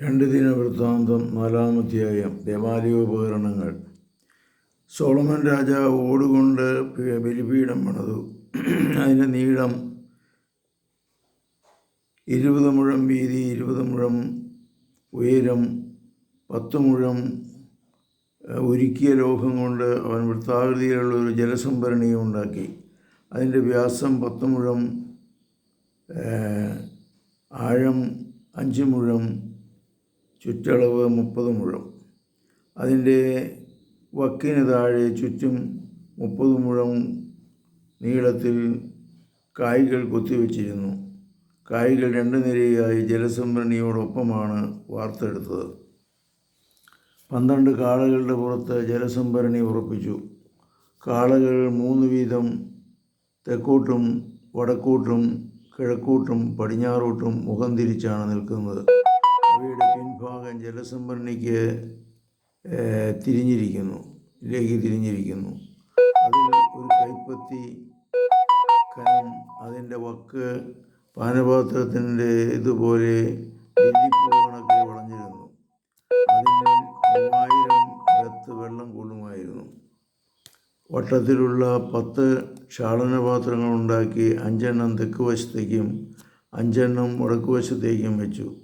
രണ്ട് ദിന വൃത്താന്തം നാലാമധ്യായം ദേവാലയോപകരണങ്ങൾ സോളമൻ രാജാവ് ഓടുകൊണ്ട് ബലിപീഠം പണിതു. അതിന്റെ നീളം ഇരുപത് മുഴം വീതി ഇരുപത് മുഴം ഉയരം പത്ത് മുഴം ഒരുക്കിയ ലോഹം കൊണ്ട് അവൻ വൃത്താകൃതിയിലുള്ള ഒരു ജലസംഭരണിയും ഉണ്ടാക്കി. അതിന്റെ വ്യാസം പത്ത് മുഴം ആഴം അഞ്ച് മുഴം ചുറ്റളവ് മുപ്പത് മുഴം അതിന്റെ വക്കിന് താഴെ ചുറ്റും മുപ്പത് മുഴം നീളത്തിൽ കായ്കൾ കൊത്തിവെച്ചിരുന്നു. കായ്കൾ രണ്ട് നിരയായി ജലസംഭരണിയോടൊപ്പമാണ് വാർത്തെടുത്തത്. പന്ത്രണ്ട് കാളകളുടെ പുറത്ത് ജലസംഭരണി ഉറപ്പിച്ചു. കാളകൾ മൂന്ന് വീതം തെക്കോട്ടും വടക്കോട്ടും കിഴക്കോട്ടും പടിഞ്ഞാറോട്ടും മുഖം തിരിച്ചാണ് നിൽക്കുന്നത്. ജലസംഭരണിക്ക് തിരിഞ്ഞിരിക്കുന്നു. ലേക്ക് തിരിഞ്ഞിരിക്കുന്നു. അതിൽ ഒരു കൈപ്പത്തി കനം അതിന്റെ വക്ക് പാനപാത്രത്തിന്റെ ഇതുപോലെ കണക്കെ വളഞ്ഞിരുന്നു. അതിന് മൂവായിരം ബത്ത് വെള്ളം കൊള്ളുമായിരുന്നു. വട്ടത്തിലുള്ള പത്ത് ക്ഷാളനപാത്രങ്ങൾ ഉണ്ടാക്കി അഞ്ചെണ്ണം തെക്ക് വശത്തേക്കും അഞ്ചെണ്ണം വടക്കുവശത്തേക്കും വെച്ചു.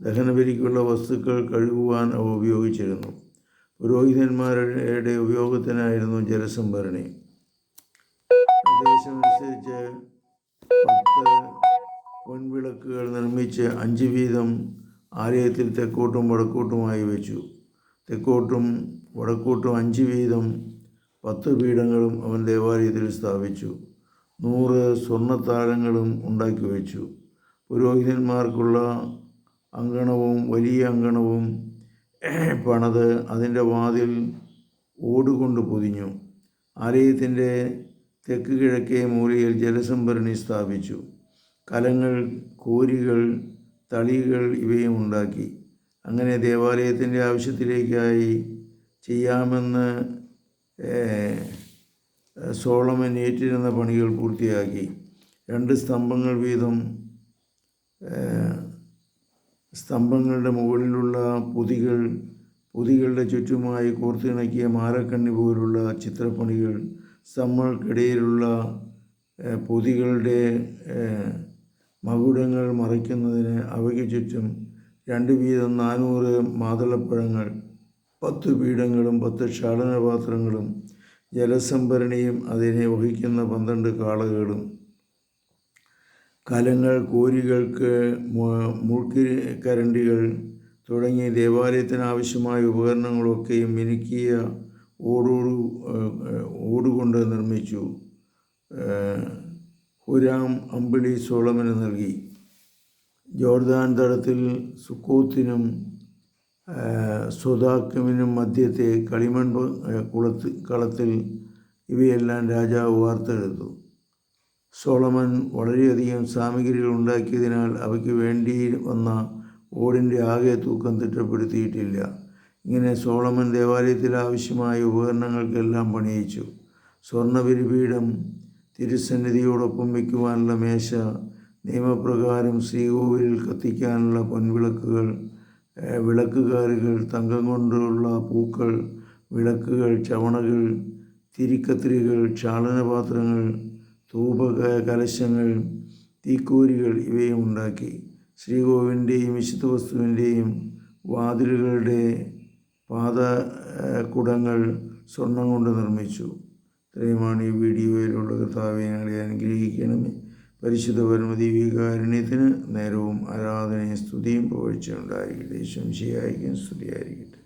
ദഹനബലിക്കുള്ള വസ്തുക്കൾ കഴുകുവാൻ അവ ഉപയോഗിച്ചിരുന്നു. പുരോഹിതന്മാരുടെ ഉപയോഗത്തിനായിരുന്നു ജലസംഭരണി. പ്രദേശമനുസരിച്ച് പത്ത് പൊൻവിളക്കുകൾ നിർമ്മിച്ച് അഞ്ച് വീതം ആലയത്തിൽ തെക്കോട്ടും വടക്കോട്ടുമായി വെച്ചു. തെക്കോട്ടും വടക്കോട്ടും അഞ്ച് വീതം പത്ത് പീഠങ്ങളും അവൻ ദേവാലയത്തിൽ സ്ഥാപിച്ചു. നൂറ് സ്വർണത്താരങ്ങളും ഉണ്ടാക്കി വെച്ചു. പുരോഹിതന്മാർക്കുള്ള അങ്കണവും വലിയ അങ്കണവും പണത് അതിന്റെ വാതിൽ ഓടുകൊണ്ട് പൊതിഞ്ഞു. ആലയത്തിന്റെ തെക്ക് കിഴക്കേ മൂലയിൽ ജലസംഭരണി സ്ഥാപിച്ചു. കലങ്ങൾ കോരികൾ തളികൾ ഇവയും ഉണ്ടാക്കി. അങ്ങനെ ദേവാലയത്തിന്റെ ആവശ്യത്തിലേക്കായി ചെയ്യാമെന്ന് സോളമൻ ഏറ്റിരുന്ന പണികൾ പൂർത്തിയാക്കി. രണ്ട് സ്തംഭങ്ങൾ വീതം സ്തംഭങ്ങളുടെ മുകളിലുള്ള പൊതികൾ പൊതികളുടെ ചുറ്റുമായി കോർത്തിണക്കിയ മാരക്കണ്ണി പോലുള്ള ചിത്രപ്പണികൾ സ്തംഭങ്ങൾക്കിടയിലുള്ള പൊതികളുടെ മകുടങ്ങൾ മറയ്ക്കുന്നതിന് അവയ്ക്ക് ചുറ്റും രണ്ട് വീതം നാനൂറ് മാതളപ്പഴങ്ങൾ പത്ത് പീഠങ്ങളും പത്ത് ക്ഷാളനപാത്രങ്ങളും ജലസംഭരണിയും അതിനെ വഹിക്കുന്ന പന്ത്രണ്ട് കാളകളും. കലങ്ങൾ കോരികൾക്ക് മുൾക്കരണ്ടികൾ കരണ്ടികൾ തുടങ്ങി ദേവാലയത്തിന് ആവശ്യമായ ഉപകരണങ്ങളൊക്കെയും മിനുക്കിയ ഓടോടു ഓടുകൊണ്ട് നിർമ്മിച്ചു. ഹുരാം അമ്പിളി സോളമന് നൽകി. ജോർദാൻ തടത്തിൽ സുക്കോത്തിനും സുതാക്കുമിനും മധ്യത്തെ കളിമൺ കുളത്ത് കളത്തിൽ ഇവയെല്ലാം രാജാവ് വാർത്തെടുത്തു. സോളമൻ വളരെയധികം സാമഗ്രികൾ ഉണ്ടാക്കിയതിനാൽ അവയ്ക്ക് വേണ്ടി വന്ന ഓടിന്റെ ആകെ തൂക്കം തിട്ടപ്പെടുത്തിയിട്ടില്ല. ഇങ്ങനെ സോളമൻ ദേവാലയത്തിൽ ആവശ്യമായ ഉപകരണങ്ങൾക്കെല്ലാം പണിയിച്ചു. സ്വർണബലിപീഠം തിരുസന്നിധിയോടൊപ്പം വയ്ക്കുവാനുള്ള മേശ നിയമപ്രകാരം ശ്രീകോവിലിൽ കത്തിക്കാനുള്ള പൊൻവിളക്കുകൾ വിളക്കുകാരുകൾ തങ്കം കൊണ്ടുള്ള പൂക്കൾ വിളക്കുകൾ ചവണകൾ തിരിക്കത്രികൾ ക്ഷാളനപാത്രങ്ങൾ ധൂപ കലശങ്ങൾ തീക്കോരികൾ ഇവയും ഉണ്ടാക്കി. ശ്രീകോവിന്റെയും വിശുദ്ധ വസ്തുവിന്റെയും വാതിലുകളുടെ പാത ഏഹ്, കുടങ്ങൾ സ്വർണം കൊണ്ട് നിർമ്മിച്ചു. ഇത്രയുമാണ് ഈ വീഡിയോയിലുള്ള കർത്താവെ ഞങ്ങളെ അനുഗ്രഹിക്കണമേ. പരിശുദ്ധ പരമതി വികാരുണ്യത്തിന് നേരവും ആരാധനയും സ്തുതിയും പുകഴ്ച ഉണ്ടായിരിക്കട്ടെ ശംശിയായിരിക്കും സ്തുതിയായിരിക്കട്ടെ.